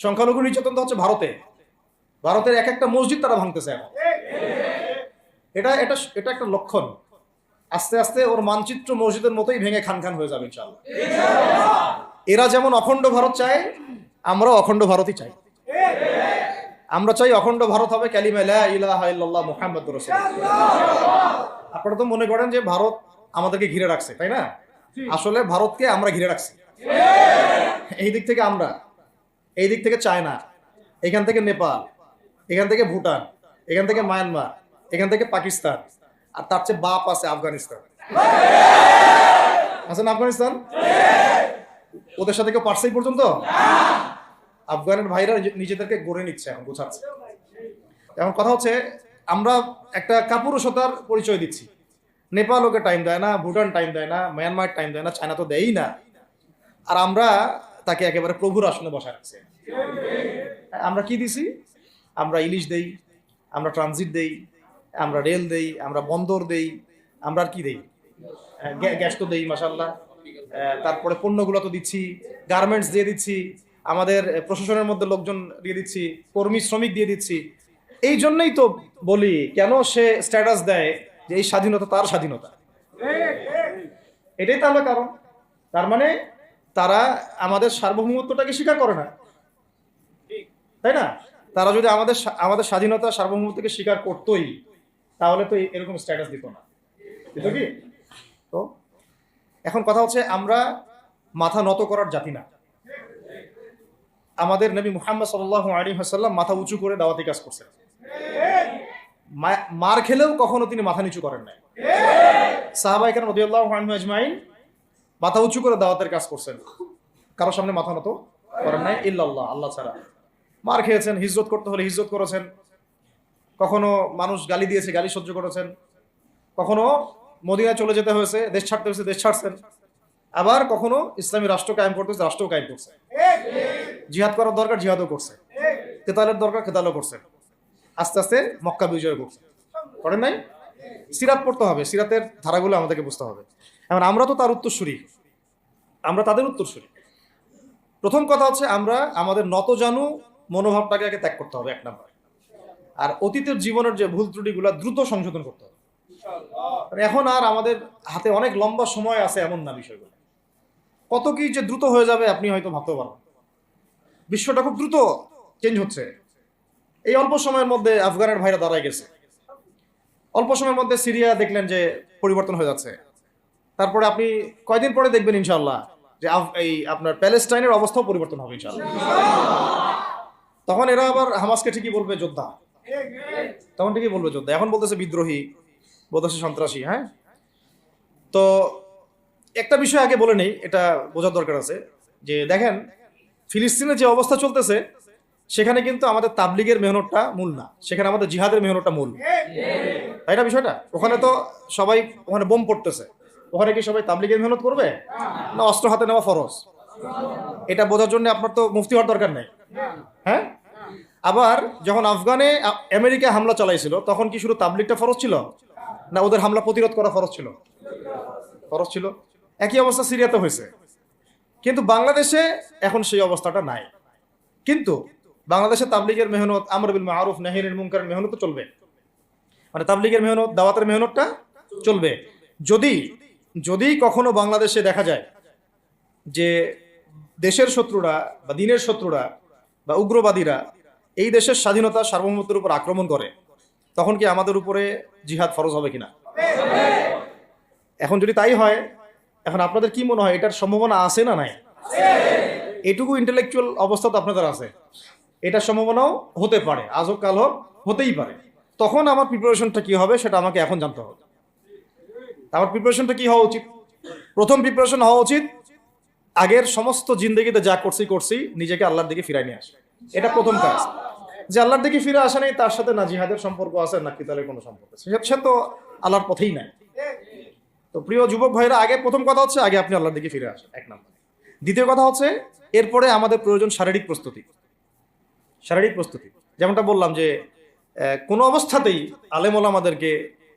সংখ্যালঘু নির্যাতন তো হচ্ছে ভারতে। ভারতের এক একটা মসজিদ তারা ভাঙতেছে এখন। এটা এটা এটা একটা লক্ষণ। আস্তে আস্তে ওর মানচিত্র মসজিদের মতোই ভেঙে খান খান হয়ে যাবে ইনশাল্লাহ এরা যেমন অখণ্ড ভারত চায় আমরাও অখণ্ড ভারতই চাই। আমরা চাই অখণ্ড ভারত হবে কালিমা লা ইলাহা ইল্লাল্লাহ আপনারা তো মনে করেন যে ভারত আমাদেরকে ঘিরে রাখছে তাই না? আসলে ভারতকে আমরা ঘিরে রাখছি। এই দিক থেকে আমরা। এই দিক থেকে চায়না, এখান থেকে নেপাল, এখান থেকে ভুটান, এখান থেকে মায়ানমার, এখান থেকে পাকিস্তান, আর তার চেয়ে বাপ আছে আফগানিস্তান। আছে না আফগানিস্তান? ওদের সাথে কেউ পারছে পর্যন্ত? আফগানের ভাইরা নিজেদেরকে গড়ে নিচ্ছে এখন, গোছাচ্ছে। এখন কথা হচ্ছে, আমরা একটা কাপুরুষতার পরিচয় দিচ্ছি। নেপাল ওকে টাইম দেয় না, ভুটান টাইম দেয় না, মায়ানমার টাইম দেয় না, চায়না তো দেয়ই না। আর আমরা তাকে একেবারে প্রভুর আসনে বসায় রাখছি। আমরা কি দিছি? আমরা ইলিশ দেই আমরা ট্রানজিট দেই আমরা রেল দেই আমরা বন্দর দেই আমরা আর কি দেই? আহ, গ্যাস তো দেই মাসাল্লাহ তারপরে পণ্যগুলো তো দিচ্ছি গার্মেন্টস দিয়ে দিচ্ছি আমাদের প্রশাসনের মধ্যে লোকজন দিয়ে দিচ্ছি কর্মী শ্রমিক দিয়ে দিচ্ছি। এই জন্যই তো বলি কেন সে স্ট্যাটাস দেয় যে এই স্বাধীনতা তার স্বাধীনতা? এটাই তাহলে কারণ। তার মানে তারা আমাদের সার্বভৌমত্বটাকে স্বীকার করে না। তাই না? তারা যদি আমাদের আমাদের স্বাধীনতা, সার্বভৌমত্বকে স্বীকার করতোই, তাহলে তো এরকম স্ট্যাটাস দিত না। কি? তো এখন কথা হচ্ছে আমরা মাথা নত করার জাতি না। আমাদের নবী মুহাম্মদ সাল্লাহ আলী হাসাল্লাম মাথা উঁচু করে দাওয়াতি কাজ করছে মার খেলেও কখনো তিনি মাথা নিচু করেন নাই। সাহাবাই কেন রদিয়াল্লাহ আজমাইন মাথা উঁচু করে দাওয়াতের কাজ করছেন। কারোর সামনে মাথা নত করেন নাই? ইল্লাল্লাহ, আল্লাহ ছাড়া। মার খেয়েছেন, হিজরত করতে হলে হিজরত করেছেন। কখনো মানুষ গালি দিয়েছে, গালি সহ্য করেছেন। কখনো মদিনায় চলে যেতে হয়েছে, দেশ ছাড়তে হয়েছে, দেশ ছাড়ছেন। আবার কখনো ইসলামী রাষ্ট্র কায়েম করতে হয়েছে রাষ্ট্র কায়েম করছে। জিহাদ করার দরকার, জিহাদও করছে। কেতালের দরকার কেতালও করছে। আস্তে আস্তে মক্কা বিজয় করছে করেন নাই? সিরাত পড়তে হবে, সিরাতের ধারাগুলো আমাদেরকে বুঝতে হবে। এখন আমরা তো তার উত্তরসূরি। আমরা তাদের উত্তরসূরি। প্রথম কথা হচ্ছে আমরা আমাদের নত জানু মনোভাবটাকে আগে ত্যাগ করতে হবে, এক নাম্বার। আর অতীতের জীবনের যে ভুল ত্রুটিগুলো দ্রুত সংশোধন করতে হবে। এখন আর আমাদের হাতে অনেক লম্বা সময় আছে এমন না বিষয়গুলো। কত কি যে দ্রুত হয়ে যাবে আপনি হয়তো ভাবতে পারেন বিশ্বটা খুব দ্রুত চেঞ্জ হচ্ছে। এই অল্প সময়ের মধ্যে আফগানের ভাইরা দাঁড়ায় গেছে। অল্প সময়ের মধ্যে সিরিয়া দেখলেন যে পরিবর্তন হয়ে যাচ্ছে। তারপরে আপনি কয়দিন পরে দেখবেন ইনশাল্লাহ যে এই আপনার প্যালেস্টাইনের অবস্থাও পরিবর্তন হবে ইনশাল্লাহ তখন এরা আবার হামাসকে ঠিকই বলবে যোদ্ধা। তখন ঠিকই বলবে যোদ্ধা। এখন বলতেছে বিদ্রোহী, বলতেছে সন্ত্রাসী হ্যাঁ? তো একটা বিষয় আগে বলে নেই, এটা বোঝার দরকার আছে। যে দেখেন, ফিলিস্তিনে যে অবস্থা চলতেছে, সেখানে কিন্তু আমাদের তাবলিগের মেহনতটা মূল না। সেখানে আমাদের জিহাদের মেহনতটা মূল। তাই না বিষয়টা? ওখানে তো সবাই, ওখানে বোম পড়তেছে। ওখানে কি সবাই তাবলিগের মেহনত করবে? না অস্ত্র হাতে নেওয়া ফরজ? এটা বোঝার জন্য আপনার তো মুফতি হওয়ার দরকার নেই। হ্যাঁ? আবার যখন আফগানে আমেরিকা হামলা চালাইছিল, তখন কি শুধু তাবলিগটা ফরজ ছিল? না ওদের হামলা প্রতিরোধ করা ফরজ ছিল? ফরজ ছিল। একই অবস্থা সিরিয়াতে হয়েছে। কিন্তু বাংলাদেশে এখন সেই অবস্থাটা নাই। কিন্তু বাংলাদেশে তাবলিগের মেহনত, আমর বিল মারুফ নাহিরের মুনকারের মেহনত চলবে। মানে তাবলিগের মেহনত, দাওয়াতের মেহনতটা চলবে। যদি যদি কখনো বাংলাদেশে দেখা যায় যে দেশের শত্রুরা বা দিনের শত্রুরা বা উগ্রবাদীরা এই দেশের স্বাধীনতা সার্বভৌমত্বের উপর আক্রমণ করে, তখন কি আমাদের উপরে জিহাদ ফরজ হবে কিনা? এখন যদি তাই হয়, এখন আপনাদের কি মনে হয়, এটার সম্ভাবনা আছে না নাই? এটুকু ইন্টেলেকচুয়াল অবস্থা তো আপনাদের আছে। এটার সম্ভাবনাও হতে পারে আজ হোক কাল হোক, হতেই পারে। তখন আমার প্রিপারেশনটা কি হবে, সেটা আমাকে এখন জানতে হবে। আমার প্রিপারেশনটা কি হওয়া উচিত? প্রথম প্রিপারেশন হওয়া উচিত, আগের সমস্ত জিন্দগিতে যা করছি করছি, নিজেকে আল্লাহর দিকে ফিরাই নিয়ে আসে। এটা প্রথম কাজ। যে আল্লাহর দিকে ফিরে আসা নেই, তার সাথে না জিহাদের সম্পর্ক আছে না কিতালের কোনো সম্পর্ক আছে। সে তো আল্লাহর পথেই নাই। তো প্রিয় যুবক ভাইরা, আগে প্রথম কথা হচ্ছে, আগে আপনি আল্লাহর দিকে ফিরে আসেন, এক নম্বর। দ্বিতীয় কথা হচ্ছে, এরপরে আমাদের প্রয়োজন শারীরিক প্রস্তুতি। শারীরিক প্রস্তুতি। যেমনটা বললাম যে কোনো অবস্থাতেই আলেমল আমাদেরকে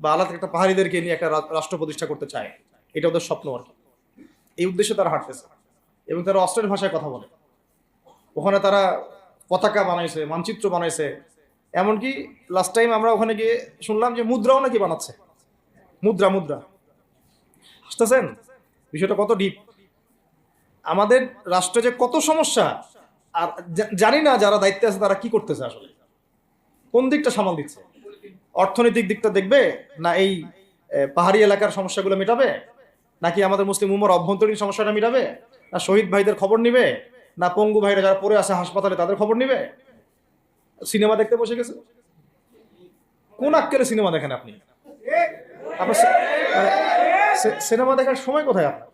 বা আলাদা একটা পাহাড়িদেরকে নিয়ে একটা রাষ্ট্র প্রতিষ্ঠা করতে চায়। এটা ওদের স্বপ্ন আর কি। এই উদ্দেশ্যে তারা হাঁটতেছে এবং তারা অস্ট্রেল ভাষায় কথা বলে। ওখানে তারা পতাকা বানাইছে, মানচিত্র বানাইছে। এমনকি লাস্ট টাইম আমরা ওখানে গিয়ে শুনলাম যে মুদ্রাও নাকি বানাচ্ছে। মুদ্রা মুদ্রা। বুঝতেছেন বিষয়টা কত ডিপ আমাদের রাষ্ট্রে যে কত সমস্যা, আর জানি না যারা দায়িত্বে আছে তারা কি করতেছে আসলে। কোন দিকটা সামাল দিচ্ছে? অর্থনৈতিক দিকটা দেখবে না এই পাহাড়ি এলাকার সমস্যাগুলো মেটাবে? নাকি আমাদের মুসলিম উমর অভ্যন্তরীণ সমস্যাটা মেটাবে? না শহীদ ভাইদের খবর নিবে? না পঙ্গু ভাইরা যারা পড়ে আছে হাসপাতালে তাদের খবর নিবে? সিনেমা দেখতে বসে গেছে? কোন আক্কেলে সিনেমা দেখেন আপনি? আপনার মানে সিনেমা দেখার সময় কোথায় আপনার?